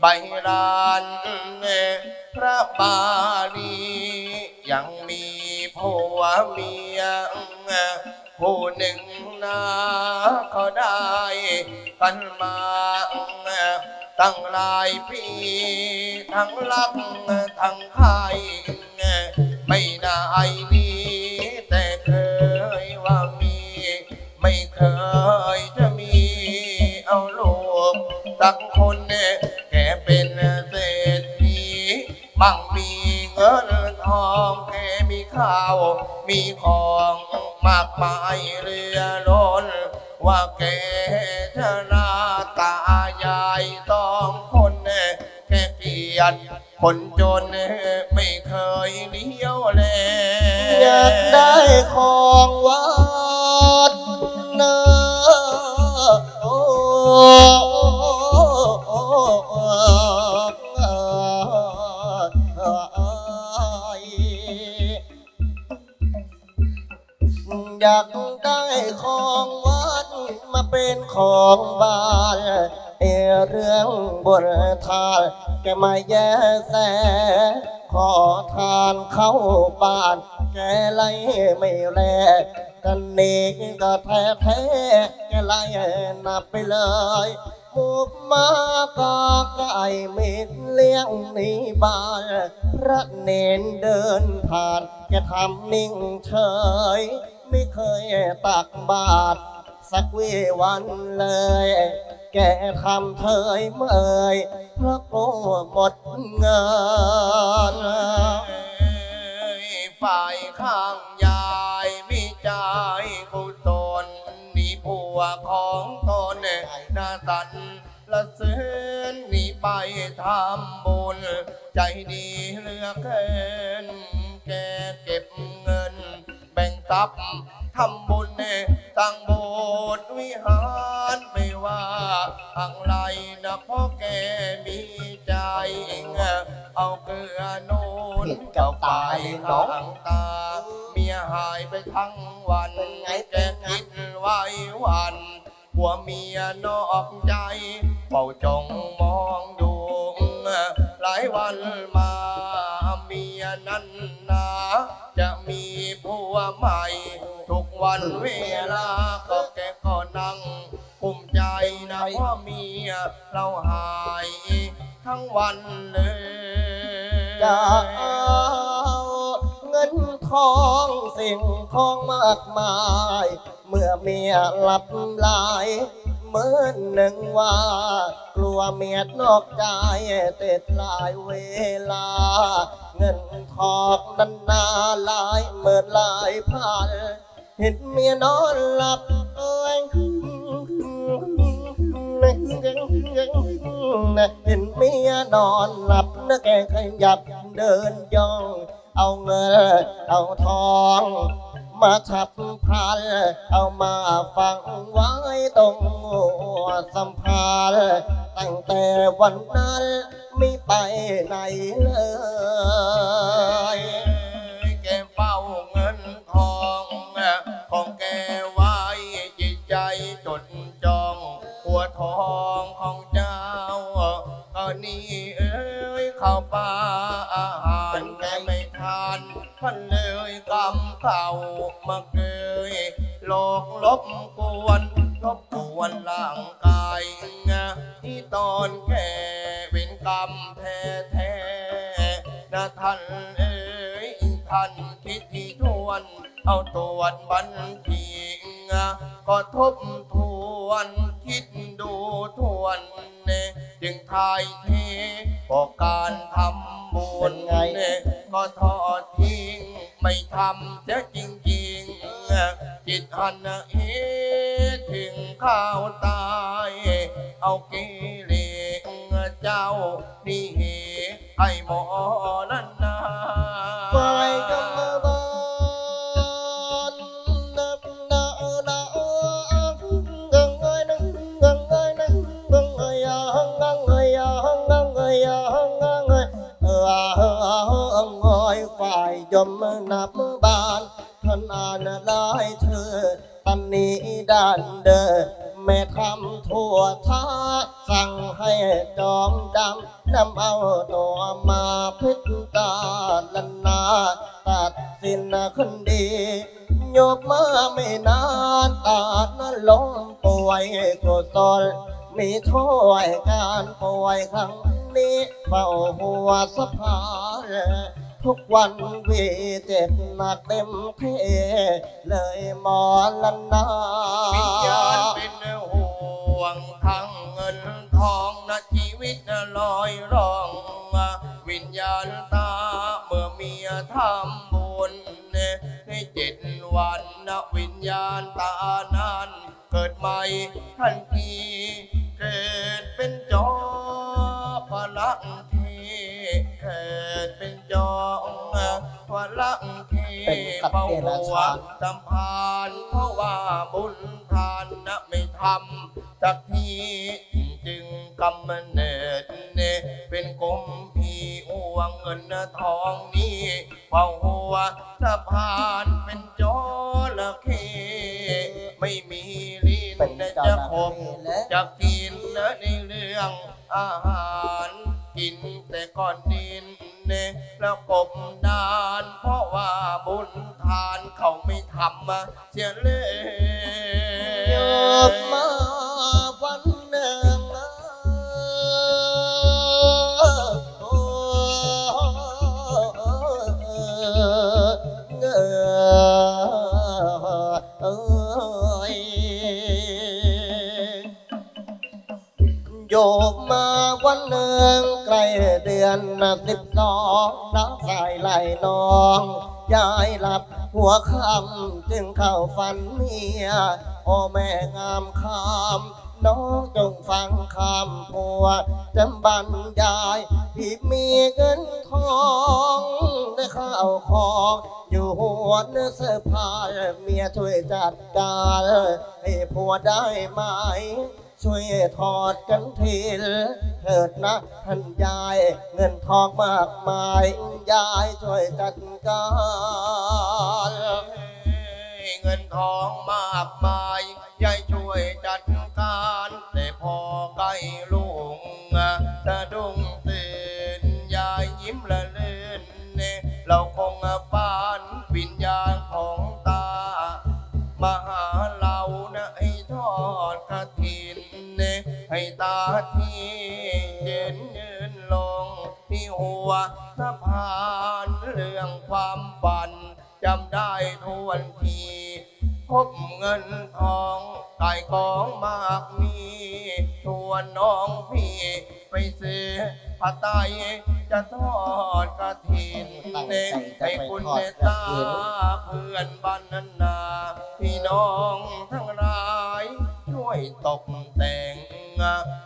ใบรานพระบาลียังมีผัวเมียผู้หนึ่งนะเขาได้กันมาตั้งหลายปีทั้งรักทั้งใครไม่ได้ ข้าว มีของมากมายเรือล้น ว่าแกชนะตายายสองคนเนี่เกียดคนจนไม่เคยเลี้ยวแลอยากได้ของวานนะโอ้ มาแย่แส ขอทานเข้าบ้าน แกไล่ไม่แลกันเนกก็แท้แท้แกไล่นับไปเลยหมูมากาไก่เม็ดเลี้ยงในบ้านพระเนนเดินผ่านแกทำนิ่งเฉย ไม่เคยตักบาตรสักวีวันเลย แกทำเถยเมยเพราะกลัวหมดเงินฝ่ายข้างยายมีใจกุศลนี่ผัวของตนนาตันละเสืนนี่ไปทำบุญ ใจดีเลือเกินแกเก็บเงิน แบ่งทรัพย์ทำบุญตั้งโบสถ์วิหาร อะไรนะพราะแกมีใจเอาเกลือนูนเอาไฟข้างตา เมียหายไปทั้งวันไงแกคิดไว้วันหัวเมียนอกใจเฝ้าจ้องมองดูหลายวันมาเมียนั้นนาจะมีผัวใหม่ ทุกวันเวลาก็ นะว่าเมียเราหายทั้งวันเลยจะเอาเงินทองสิ่งของมากมาย เมื่อเมียหลับไหลเหมื่อนหนึ่งว่า กลัวเมียนอกใจติดลายเวลา เงินทองนันนาหลายหมื่นหลายพันเห็นเมียนอนหลับเอ้ย เห็นเมียนอนหลับนะแกขยับเดินย่อง เอาเงินเอาทอง มาฉับพลันเอามาฝังไว้ตรงหัวสัมภารตั้งแต่วันนั้นไม่ไปไหนเลย ตอนแก่เป็นกรรมแท้แท้ๆนะท่านเอ้ยท่านคิดที่ทวน เอาตรวจบัญชีก็ทบทวนคิดดูทวนเนจึงทายเทพอการทำบุญเนก็ทอดทิ้งไม่ทำเสียจริงๆจิตหันเห ถึงข้าวตาย เอากิเลสเจ้า นี่เหให้หมอนั่นนาไฟกำบานนับนานากังเอ้านเธอตันนี้ด้านเดินแม่ทำทั่วท้าสั่งให้จอมดำนำเอาตัวมาพิจารณาตัดสินคนดีโยบมาไม่นานตาดนั้นล้มป่วยกุศลมีถ้วยการป่วยครั้งนี้เฝ้าหัวสะพาน ทุกวันวีเจ็บหนักเต็มเทเลยหมอลันนาวิญญาณเป็นห่วงทั้งเงินทองนะชีวิตนะลอยร่อง วิญญาณตาเมื่อเมียทำบุญในเจ็ดวันนะวิญญาณตานั้น เกิดใหม่ทันที เป็นสัพาชาสัมพันเพราะว่าบุญทานนะไม่ทำสักทีจึงกำเนิดเนเป็นกลมพีอ้วงเงินทองนี้เฝ้าหัวสะพานเป็นจระเข้ไม่มีลิ้นนะจะข้คมจะกินนะในเรื่องอาหารกินแต่ก่อนดิน เนแล้วกบดาน เพราะว่าบุญทานเขาไม่ทำมาเสียเลยโยบมาวัน เดือนสิบสองน้ำสายไหลนองยายหลับหัวค่ำจึงเข้าฝันเมีย โอแม่งามคำน้องจงฟังคำผัวจำบรรยายที่มีเงินทองได้ข้าวของ อยู่หัวเนื้อเสื้อผ้าเมียช่วยจัดการให้ผัวได้ไหม ช่วยถอดกันทีเถิดนะท่านยาย เงินทองมากมาย ยายช่วยจัดการเงินทองมากมายยายช่วยจัดการ แต่พอใกล้ลีหัวสะพานเรื่องความฝันจำได้ทวนทีพบเงินทองไก่กองมากมีชวนน้องพี่ไปซื้อผ้าไตรจะทอดกระถินเนให้คุณเนตาเพื่อนบ้านนันา พี่น้องทั้งหลาย ช่วยตกแต่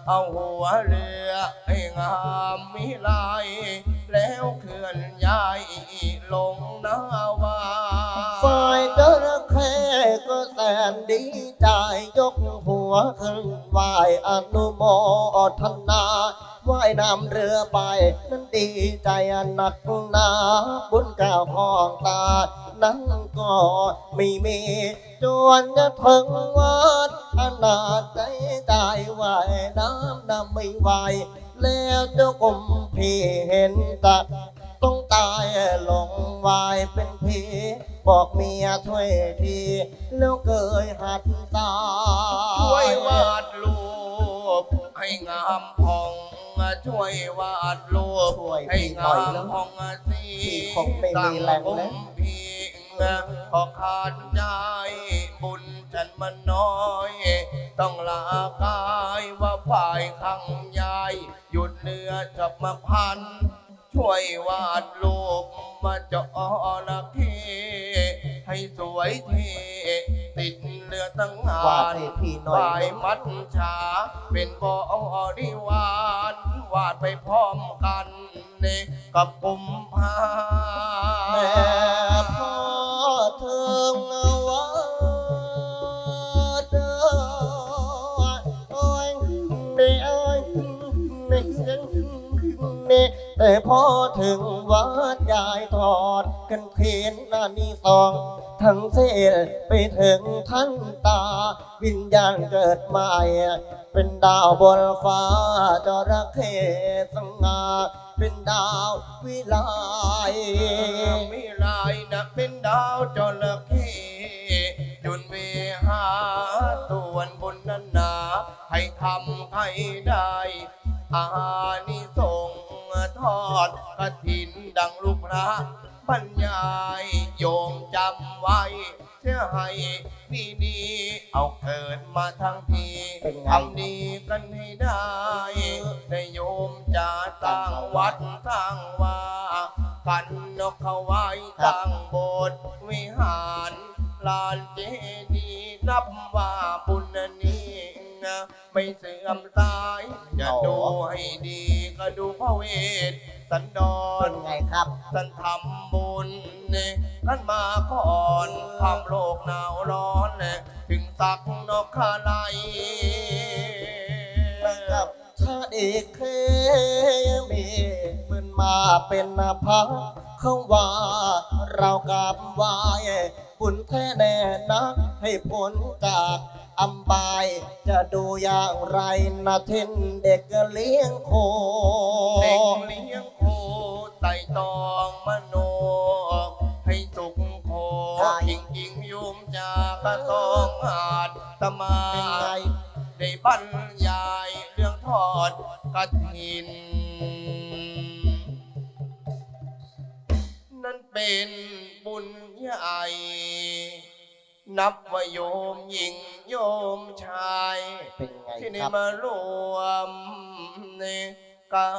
เอาหัวเรือให้งามมิลายแล้วเคลื่อนย้ายลงนาวาฝ่ายจระเข้ก็แสนดีใจยกหัวขึ้นไหวอนุโมทนาว่ายน้ำเรือไป นั้นดีใจหนักหนาบุญกล่าวของตา นั้นก็ไม่มีจวนจะถึงวัดอนาจใจใจว่ายน้ำน้ำไม่ไหวแล้วเจ้ากรมพี่เห็นตาต้องตายลงวายเป็นผีบอกเมียช่วยทีแล้วเกยหัดตาช่วยวาดรูปให้งามพองช่วยวาดรูปให้พี่หน่งาอยมพองสีพี่คงไม่มีแรงแล้วพี่ พอขาดใจบุญฉันมันน้อย ต้องลากายว่าฝ่ายข้างยาย หยุดเรือจับมาพัน ช่วยวาดรูปมาเจาะละเข้ให้สวยเทติดเรือตั้งหาวาดนให้พี่หน่อยฝ่ายมัดฉา เป็นบ่อริวารวาดไปพร้อมกันกับกลุ่มพาแม่พ่อ เธอว่าเดโอ้ยเดโอ้ยเดแต่พอถึงวัดยายทอดกันเพียนนานีสอง ทั้งเส้นไปถึงท่านตาวิญญาณเกิดใหม่ เป็นดาวบนฟ้าจระเข้สง่าเป็นดาววิไลมีลนะเป็นดาวจระเข้จุนเวหาส่วนบุญนั้นนาให้ทำให้ได้อานิสงส์ทอดกระถินดังลูกพระ รรยายโยมจำไว้ เชื่อให้นี่นี้เอาเกิดมาทั้งทีเป็นไง ทำดีกันให้ได้ในโยมจะตั้งวัดตั้งว่ากันนกเขาไว้ตั้งโบสถ์วิหารลานเจ ไม่เสื่อมตาย จะดูให้ดีก็ดูพระเวทสันดเป็รนไงครับ ท่านทำบุญเนี่ยกันมาก่อนทำโลกหนาวร้อนเนี่ยถึงตักนกขาไลกับถ้าเอกเคมีมันมาเป็นพักเขาว่าเรากับวาย บุญแท้แน่นักให้ผลจากอัมบาย จะดูอย่างไรนะเทนเด็กเลี้ยงโคเด็กเลี้ยงโคไต่ตองมโน ให้สุขโคใช่จริงจริงๆยุมจากระตองอาจตมาเป็นไงได้บรรยายเรื่องทอดกระถินนั่น โยมหญิงโยมชายเป็นไงที่คได้รับมารวมในกา